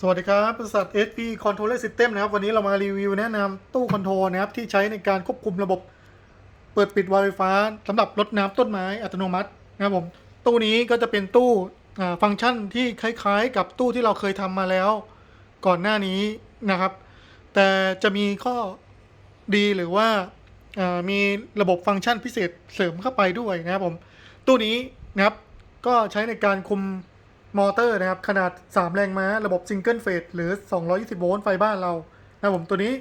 สวัสดีครับบริษัท SP Controller System นะครับ วันนี้เรามารีวิวแนะนำตู้คอนโทรลนะครับ ที่ใช้ในการควบคุมระบบ เปิดปิดวาล์วไฟฟ้าสำหรับรดน้ำต้นไม้อัตโนมัตินะครับผม ตู้นี้ก็จะเป็นตู้ฟังก์ชันที่คล้ายๆ กับตู้ที่เราเคยทำมาแล้ว ก่อนหน้านี้นะครับ แต่จะมีข้อดีหรือว่าอ่ามีระบบฟังก์ชันพิเศษเสริมเข้าไปด้วยนะครับผม ตู้นี้นะครับก็ใช้ในการคุม มอเตอร์นะครับ ขนาด 3 แรงม้า ระบบซิงเกิลเฟสหรือ 220 โวลต์ไฟบ้านเรานะครับผมตัวนี้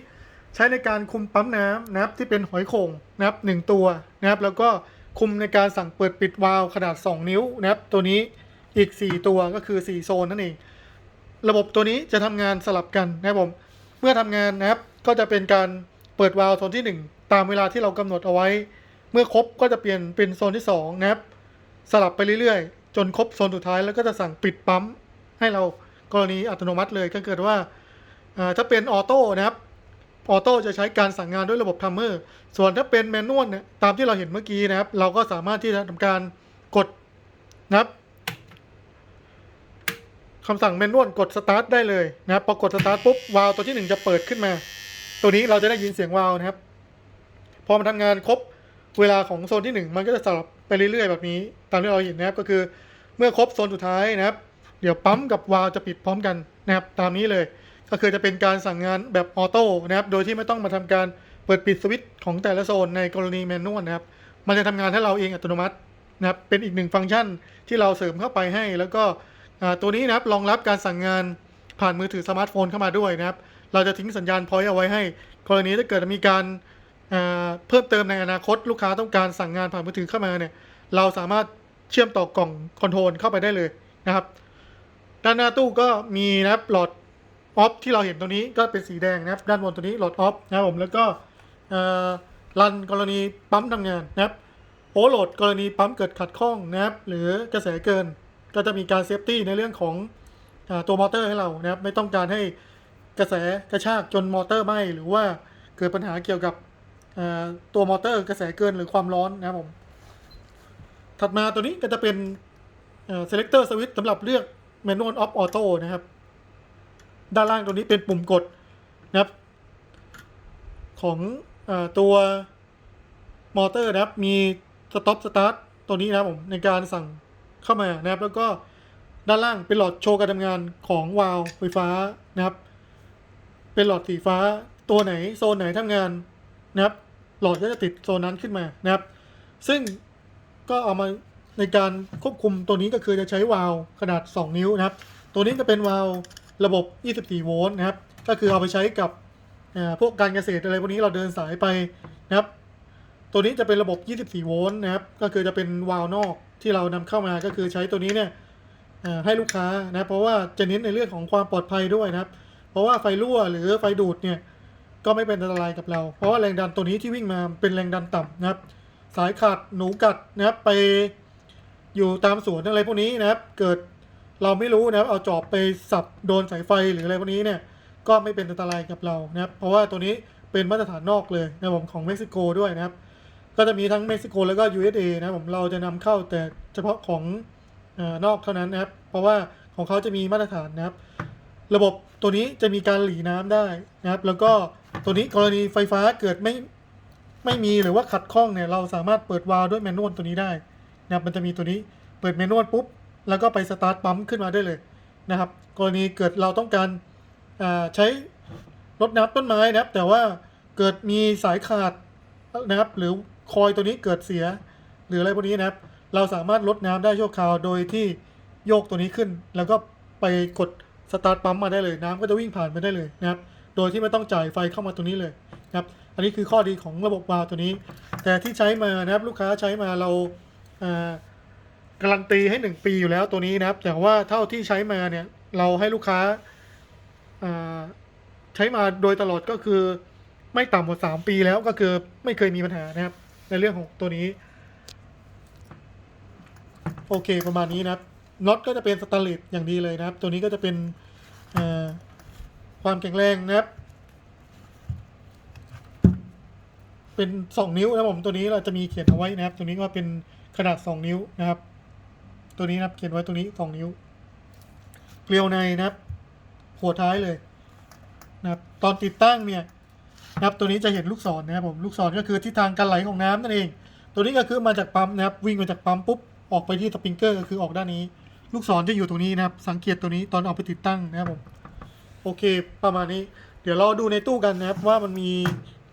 ใช้ในการคุมปั๊มน้ำนะครับที่เป็นหอยโข่งนะครับหนึ่งตัวนะครับ แล้วก็คุมในการสั่งเปิดปิดวาล์วขนาด 2 นิ้วนะครับ ตัวนี้อีก 4 ตัวก็คือ 4 โซนนั่นเอง ระบบตัวนี้จะทำงานสลับกันนะครับผมเมื่อทำงานนะครับก็จะเป็นการเปิดวาล์วโซนที่ 1 ตามเวลาที่เรากำหนดเอาไว้ เมื่อครบก็จะเปลี่ยนเป็นโซนที่2นะครับสลับไปเรื่อย จนครบโซนสุดท้ายแล้วก็จะสั่งปิดปั๊ม ให้เรากรณีอัตโนมัติเลยก็เกิดว่าถ้าเป็นออโต้นะครับออโต้จะใช้การสั่งงานด้วยระบบทัมเมอร์ส่วนถ้าเป็นแมนนวลเนี่ยตามที่เราเห็นเมื่อกี้นะครับ เราก็สามารถที่จะทำการกดนะครับคำสั่งแมนนวลกดสตาร์ทได้เลยนะครับพอกดสตาร์ทปุ๊บวาล์วตัวที่หนึ่งจะเปิดขึ้นมา ตัวนี้เราจะได้ยินเสียงวาล์วนะครับ พอมันทำงานครบเวลาของโซนที่หนึ่งมันก็จะสลับไปเรื่อยๆ แบบนี้ ตามที่เราเห็นนะครับก็คือ เมื่อครบโซนสุดท้ายนะครับ เดี๋ยวปั๊มกับวาล์วจะปิดพร้อมกันนะครับตามนี้เลย ก็คือจะเป็นการสั่งงานแบบออโต้นะครับ โดยที่ไม่ต้องมาทำการเปิดปิดสวิตช์ของแต่ละโซนในกรณีแมนนวลนะครับ มันจะทำงานให้เราเองอัตโนมัตินะครับ เป็นอีกหนึ่งฟังก์ชันที่เราเสริมเข้าไปให้ แล้วก็ตัวนี้นะครับรองรับการสั่งงานผ่านมือถือสมาร์ทโฟนเข้ามาด้วยนะครับ เราจะทิ้งสัญญาณพอยต์เอาไว้ให้ กรณีถ้าเกิดมีการเพิ่มเติมในอนาคตลูกค้าต้องการสั่งงานผ่านมือถือเข้ามาเนี่ย เราสามารถ เชื่อมต่อกล่องคอนโทรลเข้าไปได้เลยนะครับ ด้านหน้าตู้ก็มีนะครับหลอดออฟที่เราเห็นตรงนี้ก็เป็นสีแดงนะครับ ด้านบนตัวนี้หลอดออฟนะครับผมแล้วก็รันกรณีปั๊มทำงานนะครับโอโหลดกรณีปั๊มเกิดขัดข้องนะครับ หรือกระแสเกินก็จะมีการเซฟตี้ในเรื่องของอตัวมอเตอร์ให้เรานะครับ ไม่ต้องการให้กระแสกระชากจนมอเตอร์ไหม้หรือว่าเกิดปัญหาเกี่ยวกับตัวมอเตอร์กระแสเกินหรือความร้อนนะครับผม ถัดมาตัวนี้ก็จะเป็น selector switch สำหรับเลือก manual off auto นะครับ ด้านล่างตัวนี้เป็นปุ่มกดนะครับ ของอตัวมอเตอร์นะครับ มี stop start ตัวนี้นะครับผมในการสั่งเข้ามานะครับ แล้วก็ด้านล่างเป็นหลอดโชว์การทำงานของวาล์วไฟฟ้านะครับ เป็นหลอดสีฟ้าตัวไหนโซนไหนทำงานนะครับ หลอดก็จะติดโซนนั้นขึ้นมานะครับ ซึ่ง ก็เอามาในการควบคุมตัวนี้ก็คือจะใช้วาล์วขนาด 2 นิ้วนะครับ ตัวนี้จะเป็นวาล์วระบบ 24 โวลต์นะครับ ก็คือเอาไปใช้กับพวกการเกษตรอะไรพวกนี้เราเดินสายไปนะครับ ตัวนี้จะเป็นระบบ 24 โวลต์นะครับ ก็คือจะเป็นวาล์วนอกที่เรานำเข้ามาก็คือใช้ตัวนี้เนี่ยให้ลูกค้านะ เพราะว่าจะเน้นในเรื่องของความปลอดภัยด้วยนะครับ เพราะว่าไฟรั่วหรือไฟดูดเนี่ยก็ไม่เป็นอันตรายกับเรา เพราะว่าแรงดันตัวนี้ที่วิ่งมาเป็นแรงดันต่ำนะครับ สายขาดหนูกัดนะครับไปอยู่ตามสวนอะไรพวกนี้นะครับ เกิดเราไม่รู้นะครับเอาจอบไปสับโดนสายไฟหรืออะไรพวกนี้เนี่ยก็ไม่เป็นอันตรายกับเรานะครับ เพราะว่าตัวนี้เป็นมาตรฐานนอกเลยนะผมของเม็กซิโกด้วยนะครับ ก็จะมีทั้งเม็กซิโกแล้วก็ USA นะครับผมเราจะนำเข้าแต่เฉพาะของนอกเท่านั้นนะครับ เพราะว่าของเขาจะมีมาตรฐานนะครับ ระบบตัวนี้จะมีการหลีน้ำได้นะครับ แล้วก็ตัวนี้กรณีไฟฟ้าเกิดไม่ ไม่มีหรือว่าขัดข้องเนี่ยเราสามารถเปิดวาล์วด้วยแมนนวลตัวนี้ได้นะครับมันจะมีตัวนี้เปิดแมนนวลปุ๊บแล้วก็ไปสตาร์ทปั๊มขึ้นมาได้เลยนะครับ กรณีเกิดเราต้องการใช้รดน้ำต้นไม้นะครับ แต่ว่าเกิดมีสายขาดนะครับ หรือคอยตัวนี้เกิดเสีย หรืออะไรพวกนี้นะครับ เราสามารถลดน้ำได้ชั่วคราวโดยที่โยกตัวนี้ขึ้น แล้วก็ไปกดสตาร์ทปั๊มมาได้เลยน้ำก็จะวิ่งผ่านไปได้เลยนะครับ โดยที่ไม่ต้องจ่ายไฟเข้ามาตัวนี้เลยนะครับ อันนี้คือข้อดีของระบบวาล์วตัวนี้ แต่ที่ใช้มานะครับลูกค้าใช้มาเราอ่าการันตีให้ 1 ปีอยู่แล้วตัวนี้นะครับแต่ว่าเท่าที่ใช้มาเนี่ยเราให้ลูกค้าอ่าใช้มาโดยตลอดก็คือไม่ต่ำกว่า3ปีแล้วก็คือไม่เคยมีปัญหานะครับ ในเรื่องของตัวนี้ โอเคประมาณนี้นะครับน็อตก็จะเป็นสแตนเลสอย่างดีเลยนะครับ ตัวนี้ก็จะเป็นอ่าความแข็งแรงนะครับ เป็นสองนิ้วนะครับผมตัวนี้เราจะมีเขียนเอาไว้นะครับ ตัวนี้ว่าเป็นขนาดสองนิ้วนะครับ ตัวนี้นะครับเขียนไว้ตัวนี้สองนิ้ว เกลียวในนะครับ หัวท้ายเลยนะครับ ตอนติดตั้งเนี่ยนะครับตัวนี้จะเห็นลูกศรนะครับผมลูกศรก็คือทิศทางการไหลของน้ำนั่นเอง ตัวนี้ก็คือมาจากปั๊มนะครับ วิ่งมาจากปั๊มปุ๊บออกไปที่สปริงเกอร์ก็คือออกด้านนี้ ลูกศรจะอยู่ตรงนี้นะครับ สังเกตตัวนี้ตอนเอาไปติดตั้งนะครับผมโอเค ประมาณนี้ เดี๋ยวเราดูในตู้กันนะครับว่ามันมี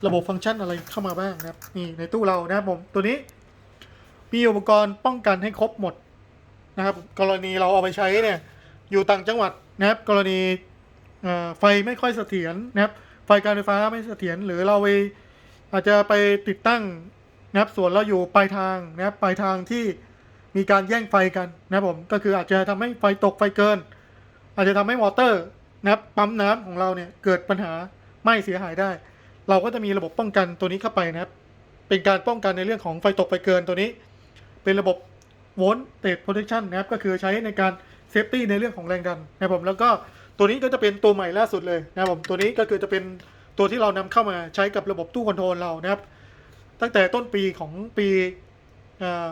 ระบบฟังก์ชันอะไรเข้ามาบ้างนะครับนี่ในตู้เรานะครับผมตัวนี้ มีอุปกรณ์ป้องกันให้ครบหมดนะครับ กรณีเราเอาไปใช้เนี่ยอยู่ต่างจังหวัดนะครับ กรณีไฟไม่ค่อยเสถียรนะครับ ไฟการไฟฟ้าไม่เสถียรหรือเราไปอาจจะไปติดตั้งนะครับส่วนเราอยู่ปลายทางนะครับปลายทางที่มีการแย่งไฟกันนะครับผมก็คืออาจจะทำให้ไฟตกไฟเกิน อาจจะทำให้มอเตอร์นะครับปั๊มน้ำของเราเนี่ยเกิดปัญหาไม้เสียหายได้ เราก็จะมีระบบป้องกันตัวนี้เข้าไปนะครับ เป็นการป้องกันในเรื่องของไฟตกไฟเกินตัวนี้ เป็นระบบ voltage protection นะครับ ก็คือใช้ในการเซฟตี้ในเรื่องของแรงดันนะครับผม แล้วก็ตัวนี้ก็จะเป็นตัวใหม่ล่าสุดเลยนะครับผม ตัวนี้ก็คือจะเป็นตัวที่เรานำเข้ามาใช้กับระบบตู้คอนโทรลเรานะครับ ตั้งแต่ต้นปีของปีอ่า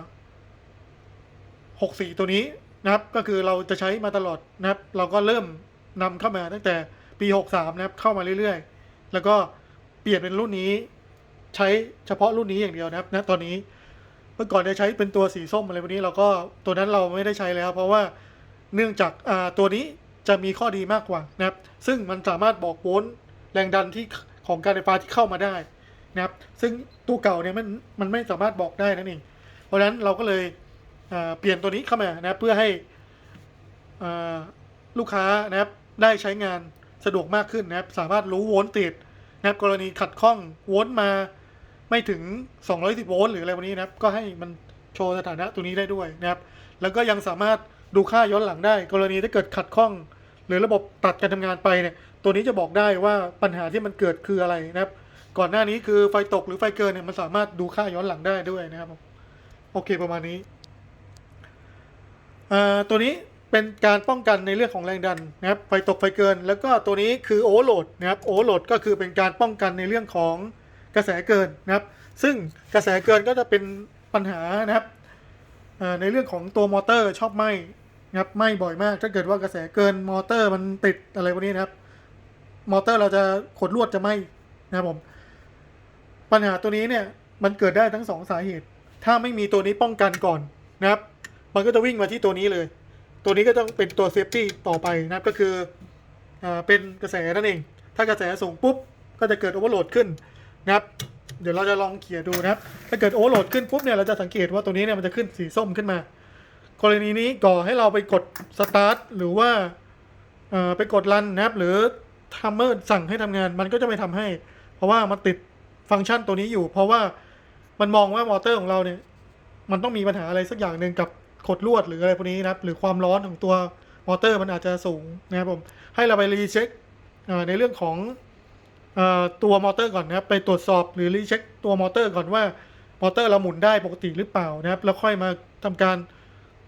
64 ตัวนี้นะครับ ก็คือเราจะใช้มาตลอดนะครับ เราก็เริ่มนำเข้ามาตั้งแต่ปี 63 นะครับ เข้ามาเรื่อยๆ แล้วก็ เปลี่ยนเป็นรุ่นนี้ ใช้เฉพาะรุ่นนี้อย่างเดียวนะครับณตอนนี้เมื่อก่อนจะใช้เป็นตัวสีส้มอะไรพวกนี้เราก็ตัวนั้นเราไม่ได้ใช้แล้ว เพราะว่าเนื่องจากอ่าตัวนี้จะมีข้อดีมากกว่านะครับ ซึ่งมันสามารถบอกโวลต์แรงดันที่ของการไฟฟ้าที่เข้ามาได้นะครับ ซึ่งตัวเก่าเนี่ยมันมันไม่สามารถบอกได้นั่นเอง เพราะฉะนั้นเราก็เลยเปลี่ยนตัวนี้เข้ามานะเพื่อให้ลูกค้านะครับได้ใช้งานสะดวกมากขึ้นนะครับ สามารถรู้โวลต์ติด นะครับกรณีขัดข้องโวลต์มาไม่ถึง 210 โวลต์หรืออะไรวกนี้นะครับ ก็ให้มันโชว์สถานะตัวนี้ได้ด้วยนะครับ แล้วก็ยังสามารถดูค่าย้อนหลังได้ กรณีถ้าเกิดขัดข้อง หรือระบบตัดการทำงานไปเนี่ยตัวนี้จะบอกได้ว่าปัญหาที่มันเกิดคืออะไรนะครับ ก่อนหน้านี้คือไฟตกหรือไฟเกินเนี่ยมันสามารถดูค่าย้อนหลังได้ด้วยนะครับผมโอเคประมาณนี้ตัวนี้ เป็นการป้องกันในเรื่องของแรงดันนะครับไฟตกไฟเกิน แล้วก็ตัวนี้คือโอเวอร์โหลดนะครับโอเวอร์โหลดก็คือเป็นการป้องกันในเรื่องของกระแสเกินนะครับ ซึ่งกระแสเกินก็จะเป็นปัญหานะครับในเรื่องของตัวมอเตอร์ชอบไหม้นะครับไหม้บ่อยมาก ถ้าเกิดว่ากระแสเกินมอเตอร์มันติดอะไรพวกนี้นะครับ มอเตอร์เราจะขดลวดจะไหม้นะครับผมปัญหาตัวนี้เนี่ยมันเกิดได้ทั้งสองสาเหตุ ถ้าไม่มีตัวนี้ป้องกันก่อนนะครับ มันก็จะวิ่งมาที่ตัวนี้เลย ตัวนี้ก็ต้องเป็นตัวเซฟตี้ต่อไปนะครับก็คืออเป็นกระแสนั่นเอง ถ้ากระแสสูงปุ๊บ ก็จะเกิดโอเวอร์โหลดขึ้นนะครับเดี๋ยวเราจะลองเขี่ยดูนะครับ ถ้าเกิดโอเวอร์โหลดขึ้นปุ๊บเนี่ยเราจะสังเกตว่าตัวนี้เนี่ยมันจะขึ้นสีส้มขึ้นมา กรณีนี้ก่อให้เราไปกดสตาร์ทหรือว่าไปกดรันนะครับหรือทัมเมอร์สั่งให้ทำงานมันก็จะไม่ทำให้ เพราะว่ามันติดฟังก์ชันตัวนี้อยู่ เพราะว่ามันมองว่ามอเตอร์ของเราเนี่ย มันต้องมีปัญหาอะไรสักอย่างหนึ่งกับ ขดลวดหรืออะไรพวกนี้นะครับ หรือความร้อนของตัวมอเตอร์มันอาจจะสูงนะครับผม ให้เราไปรีเช็คในเรื่องของอตัวมอเตอร์ก่อนนะครับ ไปตรวจสอบหรือรีเช็คตัวมอเตอร์ก่อนว่ามอเตอร์เราหมุนได้ปกติหรือเปล่านะครับ แล้วค่อยมาทำการ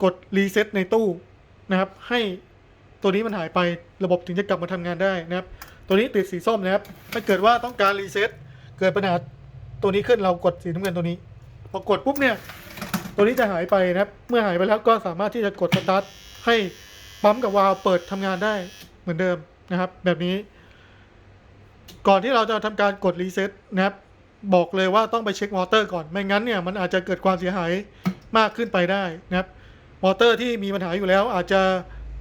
กดรีเซ็ตในตู้นะครับ ให้ตัวนี้มันหายไประบบถึงจะกลับมาทำงานได้นะครับ ตัวนี้ติดสีส้มนะครับ ถ้าเกิดว่าต้องการรีเซ็ตเกิดปัญหาตัวนี้ขึ้นเรากดสีน้ำเงินตัวนี้พอกดปุ๊บเนี่ย ตัวนี้จะหายไปนะครับ เมื่อหายไปแล้วก็สามารถที่จะกดสตาร์ทให้ปั๊มกับวาล์วเปิดทำงานได้เหมือนเดิมนะครับ แบบนี้ ก่อนที่เราจะทำการกดรีเซ็ตนะครับ บอกเลยว่าต้องไปเช็คมอเตอร์ก่อนไม่งั้นเนี่ยมันอาจจะเกิดความเสียหายมากขึ้นไปได้นะครับมอเตอร์ที่มีปัญหาอยู่แล้วอาจจะ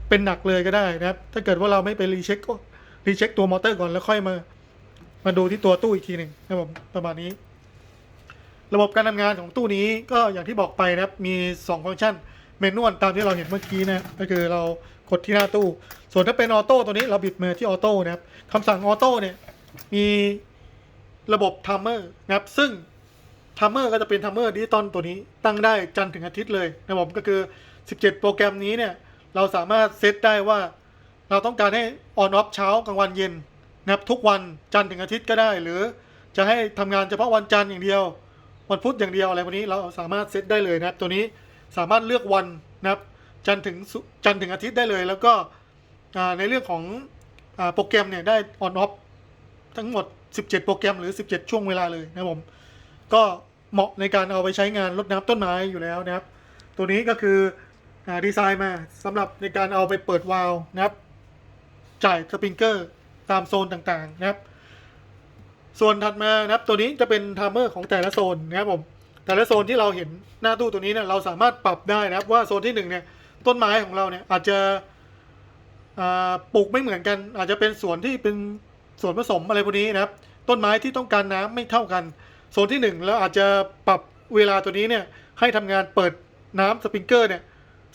เป็นหนักเลยก็ได้นะครับ ถ้าเกิดว่าเราไม่ไปรีเช็คก็รีเช็คตัวมอเตอร์ก่อนแล้วค่อยมามาดูที่ตัวตู้อีกทีหนึ่งนะครับผมประมาณนี้ ระบบการทำงานของตู้นี้ก็อย่างที่บอกไปนะครับ มี 2 ฟังก์ชันเมนวลตามที่เราเห็นเมื่อกี้นะก็คือเรากดที่หน้าตู้ ส่วนถ้าเป็นออโต้ตัวนี้เราบิดมาที่ออโต้นะครับคำสั่งออโต้เนี่ยมีระบบทัมเมอร์นะครับซึ่งทัมเมอร์ก็จะเป็นทัมเมอร์ดิจิตอลตัวนี้ตั้งได้จันทร์ถึงอาทิตย์เลยนะผมก็คือ 17 โปรแกรมนี้เนี่ยเราสามารถเซตได้ว่า เราต้องการให้ออนออฟเช้ากลางวันเย็นนะครับทุกวันจันทร์ถึงอาทิตย์ก็ได้ หรือจะให้ทำงานเฉพาะวันจันทร์อย่างเดียว วันพุธอย่างเดียวอะไรวกนี้เราสามารถเซตได้เลยนะครับ ตัวนี้สามารถเลือกวันนะครับ จันถึงจันถึงอาทิตย์ได้เลย แล้วก็ในเรื่องของอโปรแกรมเนี่ยได้ออนออฟทั้งหมด 17 โปรแกรมหรือ 17 ช่วงเวลาเลยนะผมก็เหมาะในการเอาไปใช้งานรดน้ำต้นไม้อยู่แล้วนะครับ ตัวนี้ก็คืออดีไซน์มาสำหรับในการเอาไปเปิดวาล์วนะครับ จ่ายสปริงเกอร์ตามโซนต่างๆนะครับ ส่วนถัดมานะครับตัวนี้จะเป็นไทม์เมอร์ของแต่ละโซนนะครับผมแต่ละโซนที่เราเห็นหน้าตู้ตัวนี้เนี่ยเราสามารถปรับได้นะครับว่าโซนที่หนึ่งเนี่ยต้นไม้ของเราเนี่ยอาจจะปลูกไม่เหมือนกัน อาจจะเป็นสวนที่เป็นสวนผสมอะไรพวกนี้นะครับ ต้นไม้ที่ต้องการน้ำไม่เท่ากันโซนที่หนึ่งเราอาจจะปรับเวลาตัวนี้เนี่ยให้ทำงานเปิดน้ำสปริงเกอร์เนี่ย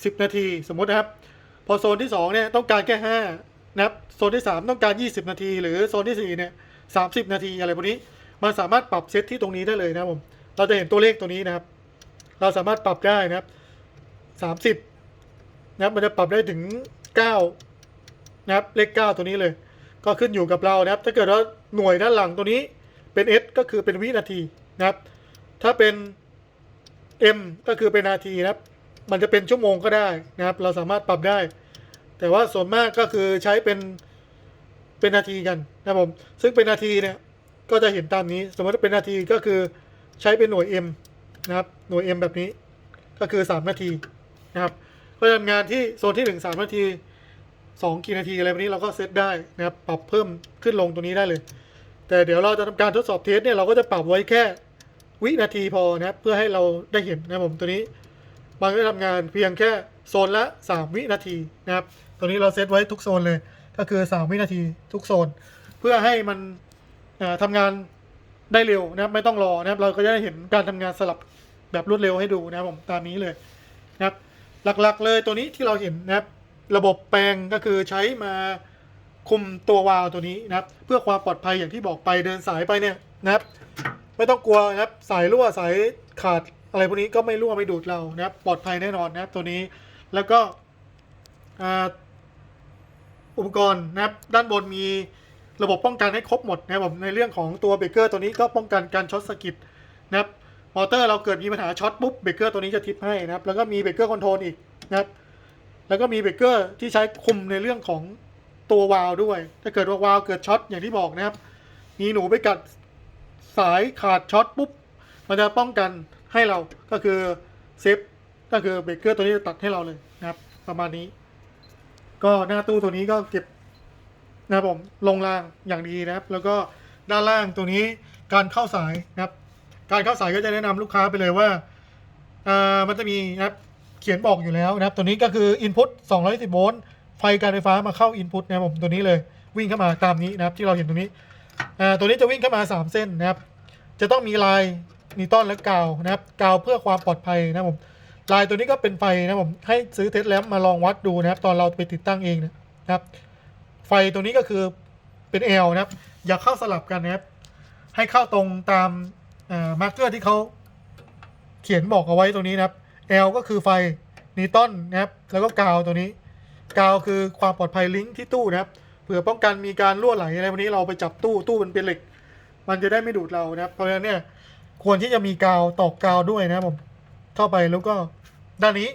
สินาทีสมมตินะครับ พอโซนที่2เนี่ยต้องการแค่5นะครับโซนที่ 3 ต้องการ 20 นาที หรือโซนที่4เนี่ย 30 นาทีอะไรพวกนี้มันสามารถปรับเซตที่ตรงนี้ได้เลยนะผมเราจะเห็นตัวเลขตัวนี้นะครับ เราสามารถปรับได้นะครับ 30นะครับมันจะปรับได้ถึง 9 นะครับเลข 9 ตัวนี้เลย ก็ขึ้นอยู่กับเรานะครับ ถ้าเกิดว่าหน่วยด้านหลังตัวนี้เป็น S ก็คือเป็นวินาทีนะครับ ถ้าเป็น M ก็คือเป็นนาทีนะครับ มันจะเป็นชั่วโมงก็ได้นะครับ เราสามารถปรับได้ แต่ว่าส่วนมากก็คือใช้เป็น เป็นนาทีกันนะครับผมซึ่งเป็นนาทีเนี่ยก็จะเห็นตามนี้ สมมติว่าเป็นนาทีก็คือใช้เป็นหน่วย M นะครับหน่วย M แบบนี้ก็คือ 3 นาทีนะครับก็จะทำงานที่โซนที่ 1 3 นาที 2 กี่นาทีอะไรแบบนี้เราก็เซตได้นะครับปรับเพิ่มขึ้นลงตรงนี้ได้เลย แต่เดี๋ยวเราจะทำการทดสอบเทสเนี่ยเราก็จะปรับไว้แค่วินาทีพอนะครับเพื่อให้เราได้เห็นนะครับผมตัวนี้มันก็จะทำงานเพียงแค่โซนละ 3 วินาทีนะครับตัวนี้เราเซตไว้ทุกโซนเลย ก็คือ 3 วินาทีทุกโซน เพื่อให้มันเอ่อทำงานได้เร็วนะครับไม่ต้องรอนะครับเราก็จะได้เห็นการทำงานสลับแบบรวดเร็วให้ดูนะครับผมตามนี้เลยนะครับหลักๆเลยตัวนี้ที่เราเห็นนะครับระบบแปลงก็คือใช้มาคุมตัววาล์วตัวนี้นะครับ เพื่อความปลอดภัยอย่างที่บอกไปเดินสายไปเนี่ยนะครับ ไม่ต้องกลัวนะครับสายรั่วสายขาดอะไรพวกนี้ก็ไม่รั่วไม่ดูดเรานะครับ ปลอดภัยแน่นอนนะครับตัวนี้แล้วก็ อุปกรณ์นะครับด้านบนมีระบบป้องกันให้ครบหมดนะครับผมในเรื่องของตัวเบรกเกอร์ตัวนี้ก็ป้องกันการช็อตสกิดนะครับมอเตอร์เราเกิดมีปัญหาช็อตปุ๊บเบรกเกอร์ตัวนี้จะทิปให้นะครับแล้วก็มีเบรกเกอร์คอนโทรลอีกนะครับแล้วก็มีเบรกเกอร์ที่ใช้คุมในเรื่องของตัววาล์วด้วย ถ้าเกิดว่าวาล์วเกิดช็อตอย่างที่บอกนะครับ มีหนูไปกัดสายขาดช็อตปุ๊บมันจะป้องกันให้เราก็คือเซฟก็คือเบรกเกอร์ตัวนี้จะตัดให้เราเลยนะครับ ประมาณนี้ ก็หน้าตู้ตัวนี้ก็เก็บนะครับผมลงรางอย่างดีนะครับ แล้วก็ด้านล่างตัวนี้การเข้าสายนะครับ การเข้าสายก็จะแนะนำลูกค้าไปเลยว่าอ่ามันจะมีนะครับเขียนบอกอยู่แล้วนะครับ ตัวนี้ก็คือ Input 210โวลต์ไฟการไฟฟ้ามาเข้า Input นะครับผมตัวนี้เลยวิ่งเข้ามาตามนี้นะครับ ที่เราเห็นตรงนี้อ่าตัวนี้จะวิ่งเข้ามา 3 เส้นนะครับ จะต้องมีลายนิวตันและกาวนะครับกาวเพื่อความปลอดภัยนะครับผม ลายตัวนี้ก็เป็นไฟนะผมให้ซื้อเทสแลมมาลองวัดดูนะครับ ตอนเราไปติดตั้งเองนะครับ ไฟตัวนี้ก็คือเป็น L นะครับ อย่าเข้าสลับกันนะครับ ให้เข้าตรงตามมาร์กเกอร์ที่เขาเขียนบอกเอาไว้ตรงนี้นะครับ L ก็คือไฟนิวตันนะครับ แล้วก็กาวตัวนี้กาวคือความปลอดภัยลิงก์ที่ตู้นะครับเผื่อป้องกันมีการรั่วไหลอะไรวันนี้เราไปจับตู้ตู้มันเป็นเหล็ก มันจะได้ไม่ดูดเรานะครับเพราะฉะนั้นเนี่ยควรที่จะมีกาวตอกกาวด้วยนะครับผมเข้าไปแล้วก็ ด้านนี้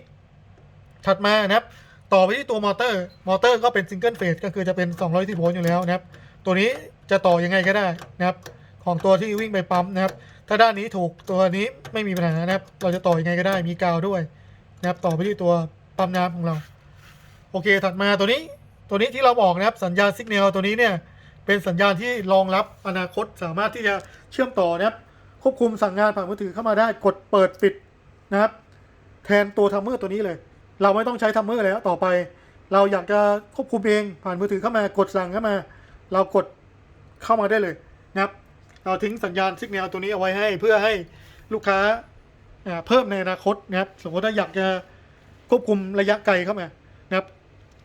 ถัดมานะครับ ต่อไปที่ตัวมอเตอร์ มอเตอร์ก็เป็นซิงเกิลเฟสก็คือจะเป็น210โวลต์อยู่แล้วนะครับ ตัวนี้จะต่อยังไงก็ได้นะครับ ของตัวที่วิ่งไปปั๊มนะครับ ถ้าด้านนี้ถูกตัวนี้ไม่มีปัญหานะครับ เราจะต่อยังไงก็ได้มีกาวด้วยนะครับ ต่อไปที่ตัวปั๊มน้ำของเรา โอเค ถัดมาตัวนี้ ตัวนี้ที่เราบอกนะครับ สัญญาณสัญญาณตัวนี้เนี่ย เป็นสัญญาณที่รองรับอนาคตสามารถที่จะเชื่อมต่อนะครับ ควบคุมสั่งงานผ่านมือถือเข้ามาได้ กดเปิดปิดนะครับ แทนตัวทัมเมอร์ตัวนี้เลย เราไม่ต้องใช้ทัมเมอร์แล้วต่อไป เราอยากจะควบคุมเองผ่านมือถือเข้ามากดสั่งเข้ามา เรากดเข้ามาได้เลยนะครับ เราทิ้งสัญญาณสัญญาณตัวนี้เอาไว้ให้เพื่อให้ลูกค้าอ่าเพิ่มในอนาคตนะครับ สมมติถ้าอยากจะควบคุมระยะไกลเข้ามานะครับ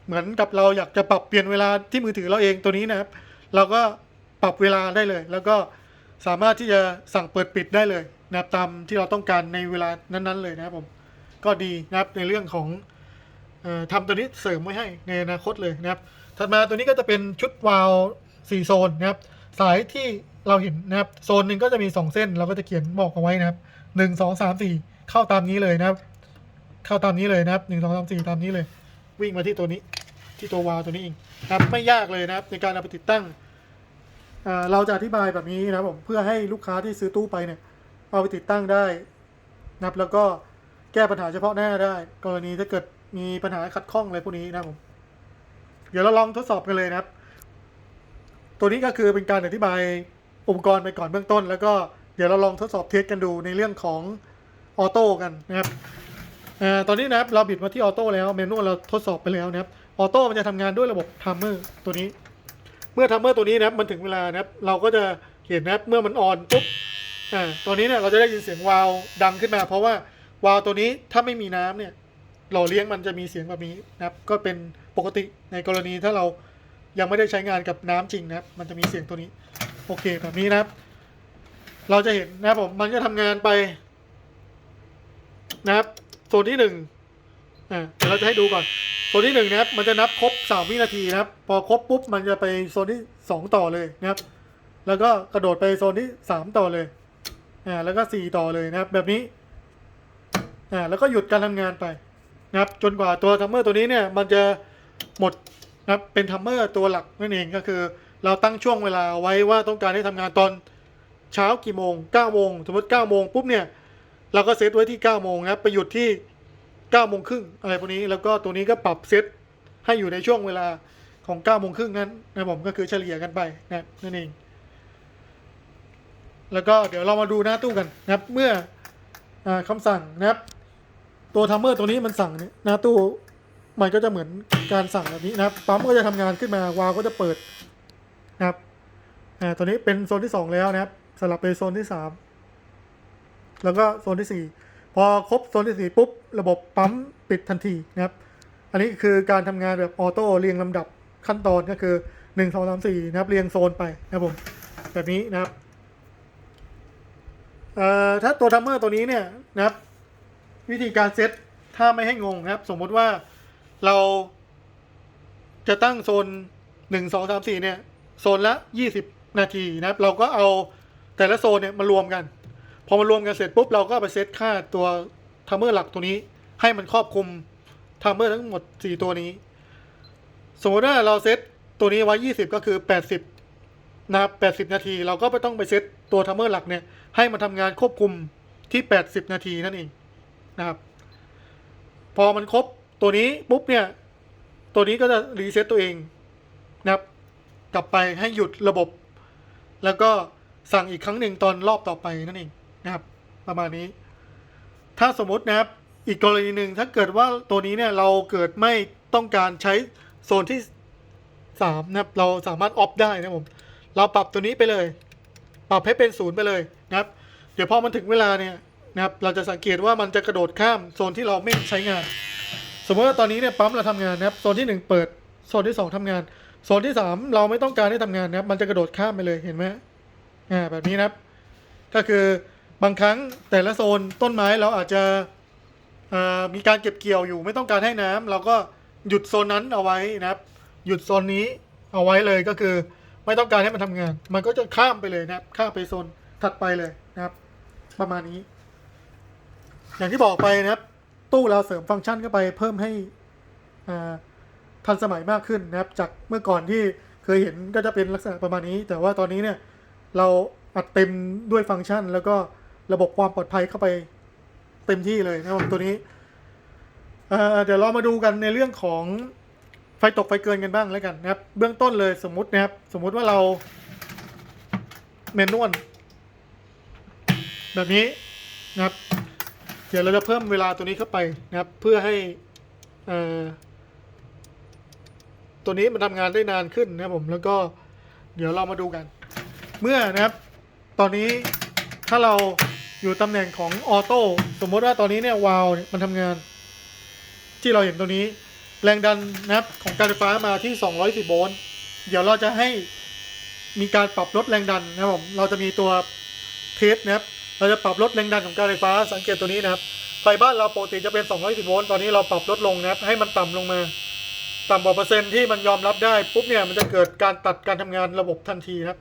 เหมือนกับเราอยากจะปรับเปลี่ยนเวลาที่มือถือเราเองตัวนี้นะครับ เราก็ปรับเวลาได้เลย แล้วก็สามารถที่จะสั่งเปิดปิดได้เลยนะครับตามที่เราต้องการในเวลานั้น ๆ เลยนะครับผม ก็ดีนะครับในเรื่องของอทำตัวนี้เสริมไว้ให้ในอนาคตเลยนะครับ ถัดมาตัวนี้ก็จะเป็นชุดวาล์วสี่โซนนะครับ สายที่เราเห็นนะครับโซนหนึ่งก็จะมี 2 เส้น เราก็จะเขียนบอกเอาไว้นะครับหนึ่งสองสามสี่เข้าตามนี้เลยนะครับ เข้าตามนี้เลยนะครับหนึ่งสองสามสี่ตามนี้เลย วิ่งมาที่ตัวนี้ที่ตัววาล์วตัวนี้เองนะครับไม่ยากเลยนะครับ ในการเอาไปติดตั้งเราจะอธิบายแบบนี้นะครับผมเพื่อให้ลูกค้าที่ซื้อตู้ไปเนี่ยเอาไปติดตั้งได้นะครับแล้วก็ ก้ปัญหาเฉพาะหน้าได้ กรณีถ้าเกิดมีปัญหาขัดข้องอะไรพวกนี้นะครับผม เดี๋ยวเราลองทดสอบกันเลยนะครับ ตัวนี้ก็คือเป็นการอธิบายอุปกรณ์ไปก่อนเบื้องต้น แล้วก็เดี๋ยวเราลองทดสอบเทสกันดูในเรื่องของออโต้กันนะครับอตอนนี้นะครับเราบิดมาที่ออโต้แล้วเมนูเราทดสอบไปแล้วนะครับออโต้มันจะทำงานด้วยระบบทัมเมอร์ตัวนี้ เมื่อทัมเมอร์ตัวนี้นะครับมันถึงเวลานะครับ เราก็จะเห็นนะครับเมื่อมันออนปุ๊บอ่าตัวนี้เนี่ยเราจะได้ยินเสียงวาวดังขึ้นมา เพราะว่า วาล์วตัวนี้ถ้าไม่มีน้ำเนี่ยหล่อเลี้ยงมันจะมีเสียงแบบนี้นะครับ ก็เป็นปกติในกรณีถ้าเรายังไม่ได้ใช้งานกับน้ำจริงนะครับ มันจะมีเสียงตัวนี้โอเคแบบนี้นะครับ เราจะเห็นนะครับผมมันจะทำงานไปนะครับโซนที่หนึ่งอ่าเดี๋ยวเราจะให้ดูก่อนโซนที่หนึ่งนะครับ มันจะนับครบสามวินาทีนะครับ พอครบปุ๊บมันจะไปโซนที่สองต่อเลยนะครับ แล้วก็กระโดดไปโซนที่สามต่อเลยอ่าแล้วก็สี่ต่อเลยนะครับ แบบนี้ อ่าแล้วก็หยุดการทำงานไปนะครับจนกว่าตัวทัมเมอร์ตัวนี้เนี่ยมันจะหมดนะครับเป็นทัมเมอร์ตัวหลักนั่นเองก็คือ เราตั้งช่วงเวลาไว้ว่าต้องการให้ทำงานตอนเช้ากี่โมง9โมงสมมติ9โมงปุ๊บเนี่ยเราก็เซตไว้ที่9โมงนะครับไปหยุดที่9โมงครึ่งอะไรพวกนี้แล้วก็ตัวนี้ก็ปรับเซตให้อยู่ในช่วงเวลาของ9โมงครึ่งนั้นนะผมก็คือเฉลี่ยกันไปนะนั่นเอง แล้วก็เดี๋ยวเรามาดูหน้าตู้กันนะครับเมื่ออคำสั่งนะครับ ตัวทัมเมอร์ตัวนี้มันสั่งเนี่ยน้าตู้มันก็จะเหมือนการสั่งแบบนี้นะครับปั๊มก็จะทำงานขึ้นมาวาล์วก็จะเปิดนะครับอ่าตัวนี้เป็นโซนที่สองแล้วนะครับสลับไปโซนที่สามแล้วก็โซนที่สี่พอครบโซนที่สี่ปุ๊บ ระบบปั๊มปิดทันทีนะครับ อันนี้คือการทำงานแบบออโต้เรียงลำดับขั้นตอนก็คือหนึ่งสองสามสี่นะครับ เรียงโซนไปนะครับผมแบบนี้นะครับเอ่อถ้าตัวทัมเมอร์ตัวนี้เนี่ยนะครับ วิธีการเซตถ้าไม่ให้งงครับ สมมติว่าเราจะตั้งโซนหนึ่งสองสามสี่เนี่ย โซนละยี่สิบนาทีนะครับ เราก็เอาแต่ละโซนเนี่ยมารวมกัน พอมารวมกันเสร็จปุ๊บเราก็ไปเซตค่าตัวทัมเมอร์หลักตัวนี้ ให้มันครอบคลุมทัมเมอร์ทั้งหมดสี่ตัวนี้ สมมติว่าเราเซตตัวนี้ไว้ยี่สิบก็คือแปดสิบนะครับ80นาที เราก็ไปต้องไปเซตตัวทัมเมอร์หลักเนี่ยให้มันทำงานควบคุมที่80นาทีนั่นเอง นะครับ พอมันครบตัวนี้ปุ๊บเนี่ย ตัวนี้ก็จะรีเซ็ตตัวเองนะครับ กลับไปให้หยุดระบบ แล้วก็สั่งอีกครั้งหนึ่งตอนรอบต่อไปนั่นเองนะครับ ประมาณนี้ ถ้าสมมตินะครับ อีกกรณีหนึ่งถ้าเกิดว่าตัวนี้เนี่ยเราเกิดไม่ต้องการใช้โซนที่สามนะครับเราสามารถออฟได้นะครับผม เราปรับตัวนี้ไปเลย ปรับให้เป็นศูนย์ไปเลยนะครับ เดี๋ยวพอมันถึงเวลาเนี่ย นะครับเราจะสังเกตว่ามันจะกระโดดข้ามโซนที่เราไม่ใช้งาน สมมติว่าตอนนี้เนี่ยปั๊มเราทำงานนะครับโซนที่หนึ่งเปิดโซนที่สองทำงานโซนที่สามเราไม่ต้องการให้ทำงานนะครับ มันจะกระโดดข้ามไปเลยเห็นไหมอ่าแบบนี้นะครับ ก็คือบางครั้งแต่ละโซนต้นไม้เราอาจจะมีการเก็บเกี่ยวอยู่ ไม่ต้องการให้น้ำเราก็หยุดโซนนั้นเอาไว้นะครับ หยุดโซนนี้เอาไว้เลยก็คือ ไม่ต้องการให้มันทำงาน มันก็จะข้ามไปเลยนะครับ ข้ามไปโซนถัดไปเลยนะครับ ประมาณนี้ อย่างที่บอกไปนะครับ ตู้เราเสริมฟังก์ชันเข้าไปเพิ่มให้ทันสมัยมากขึ้นนะครับ จากเมื่อก่อนที่เคยเห็นก็จะเป็นลักษณะประมาณนี้ แต่ว่าตอนนี้เนี่ยเราอัดเต็มด้วยฟังก์ชัน แล้วก็ระบบความปลอดภัยเข้าไปเต็มที่เลยนะครับตัวนี้เอ่อเดี๋ยวเรามาดูกันในเรื่องของไฟตกไฟเกินกันบ้างแล้วกันนะครับ เบื้องต้นเลยสมมุตินะครับ สมมุติว่าเราเมนนวลแบบนี้นะครับ เดี๋ยวเราจะเพิ่มเวลาตัวนี้เข้าไปนะครับ เพื่อให้ตัวนี้มันทำงานได้นานขึ้นนะครับผมแล้วก็เดี๋ยวเรามาดูกัน เมื่อนะครับ ตอนนี้ถ้าเราอยู่ตำแหน่งของออโต้สมมติว่าตอนนี้เนี่ยวาล์วมันทำงาน ที่เราเห็นตัวนี้ แรงดันนะครับของการไฟฟ้ามาที่ 210 โวลต์เดี๋ยวเราจะให้มีการปรับลดแรงดันนะครับผมเราจะมีตัวเทสนะครับ เราจะปรับลดแรงดันของการไฟฟ้าสังเกตตัวนี้นะครับไฟบ้านเราปกติจะเป็น 210 โวลต์ตอนนี้เราปรับลดลงนะครับให้มันต่ำลงมา ต่ำกว่าเปอร์เซ็นต์ที่มันยอมรับได้ปุ๊บเนี่ยมันจะเกิดการตัดการทำงานระบบทันทีนะครับ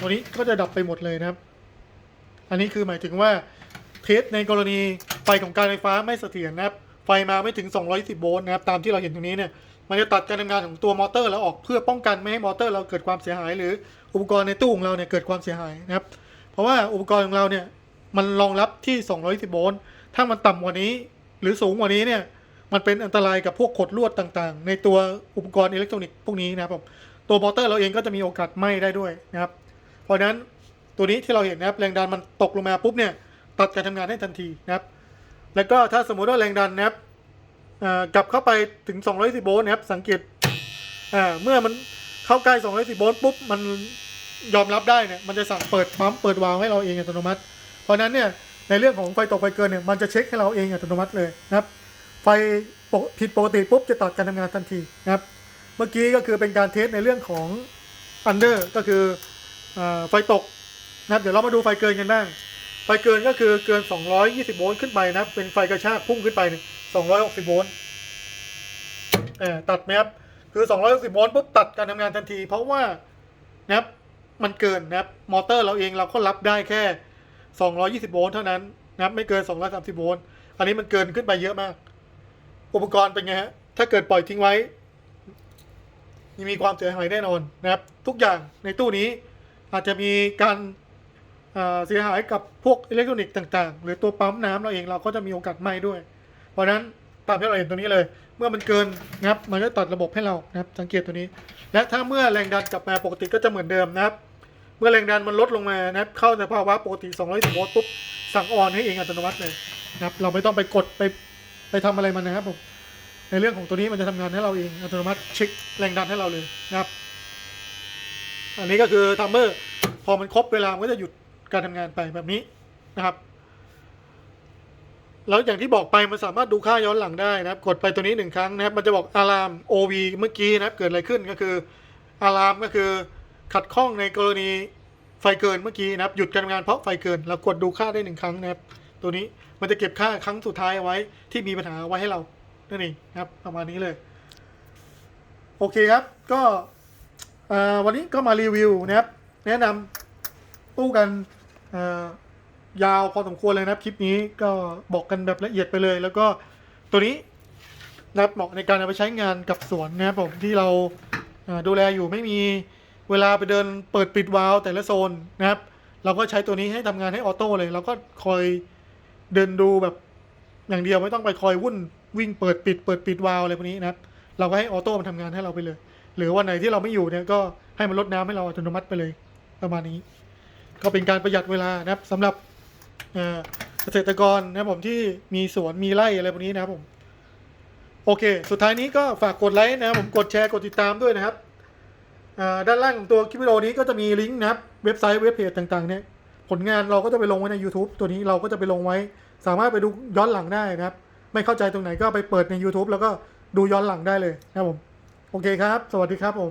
ตัวนี้ก็จะดับไปหมดเลยนะครับ อันนี้คือหมายถึงว่าเทสในกรณีไฟของการไฟฟ้าไม่เสถียรนะครับ ไฟมาไม่ถึง 210 โวลต์นะครับ ตามที่เราเห็นตรงนี้เนี่ย มันจะตัดการทำงานของตัวมอเตอร์แล้วออกเพื่อป้องกันไม่ให้มอเตอร์เราเกิดความเสียหาย หรืออุปกรณ์ในตู้ของเราเนี่ยเกิดความเสียหายนะครับ เพราะว่าอุปกรณ์ของเราเนี่ย มันรองรับที่ 210 โวลต์ ถ้ามันต่ำกว่านี้ หรือสูงกว่านี้เนี่ย มันเป็นอันตรายกับพวกขดลวดต่างๆ ในตัวอุปกรณ์อิเล็กทรอนิกส์พวกนี้นะครับผม ตัวมอเตอร์เราเองก็จะมีโอกาสไหม้ได้ด้วยนะครับ เพราะนั้นตัวนี้ที่เราเห็นนะครับแรงดันมันตกลงมาปุ๊บเนี่ยตัดการทำงานได้ทันทีนะครับ แล้วก็ถ้าสมมุติว่าแรงดันนะครับกลับเข้าไปถึง 210 โวลต์นะครับ สังเกตเมื่อมันเข้าใกล้ 210 โวลต์ปุ๊บ มันยอมรับได้เนี่ย มันจะสั่งเปิดปั๊มเปิดวาล์วให้เราเองอัตโนมัติ เพราะนั้นเนี่ยในเรื่องของไฟตกไฟเกินเนี่ยมันจะเช็คให้เราเองอัตโนมัติเลยนะครับ ไฟปผิดปกติปุ๊บจะตัดการทำงานทันทีนะครับ เมื่อกี้ก็คือเป็นการเทสในเรื่องของ under ก็คืออไฟตกนะครับเดี๋ยวเรามาดูไฟเกินกันบ้างไฟเกินก็คือเกิน 220 โวลต์ขึ้นไปนะครับ เป็นไฟกระชากพุ่งขึ้นไปเนี่ย260 โวลต์เออตัดไหมครับคือ 260 โวลต์ปุ๊บตัดการทำงานทันที เพราะว่านะครับมันเกินนะครับมอเตอร์เราเองเราก็รับได้แค่ 220 โวลต์เท่านั้นนะครับไม่เกิน 230 โวลต์อันนี้มันเกินขึ้นไปเยอะมาก อุปกรณ์เป็นไงฮะ ถ้าเกิดปล่อยทิ้งไว้มีความเสียหายแน่นอนนะครับ ทุกอย่างในตู้นี้อาจจะมีการเสียหายกับพวกอิเล็กทรอนิกส์ต่างๆ หรือตัวปั๊มน้ำเราเองเราก็จะมีโอกาสไหม้ด้วย เพราะฉะนั้นตามที่เราเห็นตัวนี้เลย เมื่อมันเกินนะครับมันก็ตัดระบบให้เรานะครับสังเกตตัวนี้ และถ้าเมื่อแรงดันกลับมาปกติก็จะเหมือนเดิมนะครับ เมื่อแรงดันมันลดลงมานะครับ เข้าในภาวะปกติ 210โวลต์ปุ๊บ สั่งออนให้เองอัตโนมัติเลยนะครับ เราไม่ต้องไปกดไปไปทำอะไรมันนะครับผม ในเรื่องของตัวนี้มันจะทำงานให้เราเองอัตโนมัติเช็คแรงดันให้เราเลยนะครับ อันนี้ก็คือทัมเมอร์พอมันครบเวลามันก็จะหยุดการทำงานไปแบบนี้นะครับแล้วอย่างที่บอกไปมันสามารถดูค่าย้อนหลังได้นะครับ กดไปตัวนี้หนึ่งครั้งนะครับ มันจะบอกอะลาม OV เมื่อกี้นะครับ เกิดอะไรขึ้นก็คืออะลามก็คือ ขัดข้องในกรณีไฟเกินเมื่อกี้นะครับ หยุดการทำงานเพราะไฟเกิน เรากดดูค่าได้หนึ่งครั้งนะครับ ตัวนี้มันจะเก็บค่าครั้งสุดท้ายเอาไว้ที่มีปัญหาไว้ให้เรานั่นเองนะครับ ประมาณนี้เลย โอเคครับ ก็วันนี้ก็มารีวิวนะครับ แนะนำตู้กันยาวพอสมควรเลยนะครับ คลิปนี้ก็บอกกันแบบละเอียดไปเลย แล้วก็ตัวนี้นะครับเหมาะในการเอาไปใช้งานกับสวนนะครับผมที่เราดูแลอยู่ไม่มี เวลาไปเดินเปิดปิดวาล์วแต่ละโซนนะครับ เราก็ใช้ตัวนี้ให้ทำงานให้ออโต้เลย เราก็คอยเดินดูแบบอย่างเดียวไม่ต้องไปคอยวุ่นวิ่งเปิดปิดเปิดปิดวาล์วอะไรพวกนี้นะครับ เราก็ให้ออโต้มันทำงานให้เราไปเลย หรือวันไหนที่เราไม่อยู่เนี่ยก็ให้มันลดน้ำให้เราอัตโนมัติไปเลยประมาณนี้ ก็เป็นการประหยัดเวลานะครับสำหรับเกษตรกรนะผมที่มีสวนมีไร่อะไรพวกนี้นะครับผมโอเค สุดท้ายนี้ก็ฝากกดไลค์นะครับผมกดแชร์กดติดตามด้วยนะครับ ด้านล่างของตัวคลิปวิดีโอนี้ก็จะมีลิงก์นะครับเว็บไซต์เว็บเพจต่างๆเนี่ยผลงานเราก็จะไปลงไว้ใน YouTube ตัวนี้เราก็จะไปลงไว้ สามารถไปดูย้อนหลังได้นะครับ ไม่เข้าใจตรงไหนก็ไปเปิดใน YouTube แล้วก็ดูย้อนหลังได้เลยนะครับผม โอเคครับ สวัสดีครับผม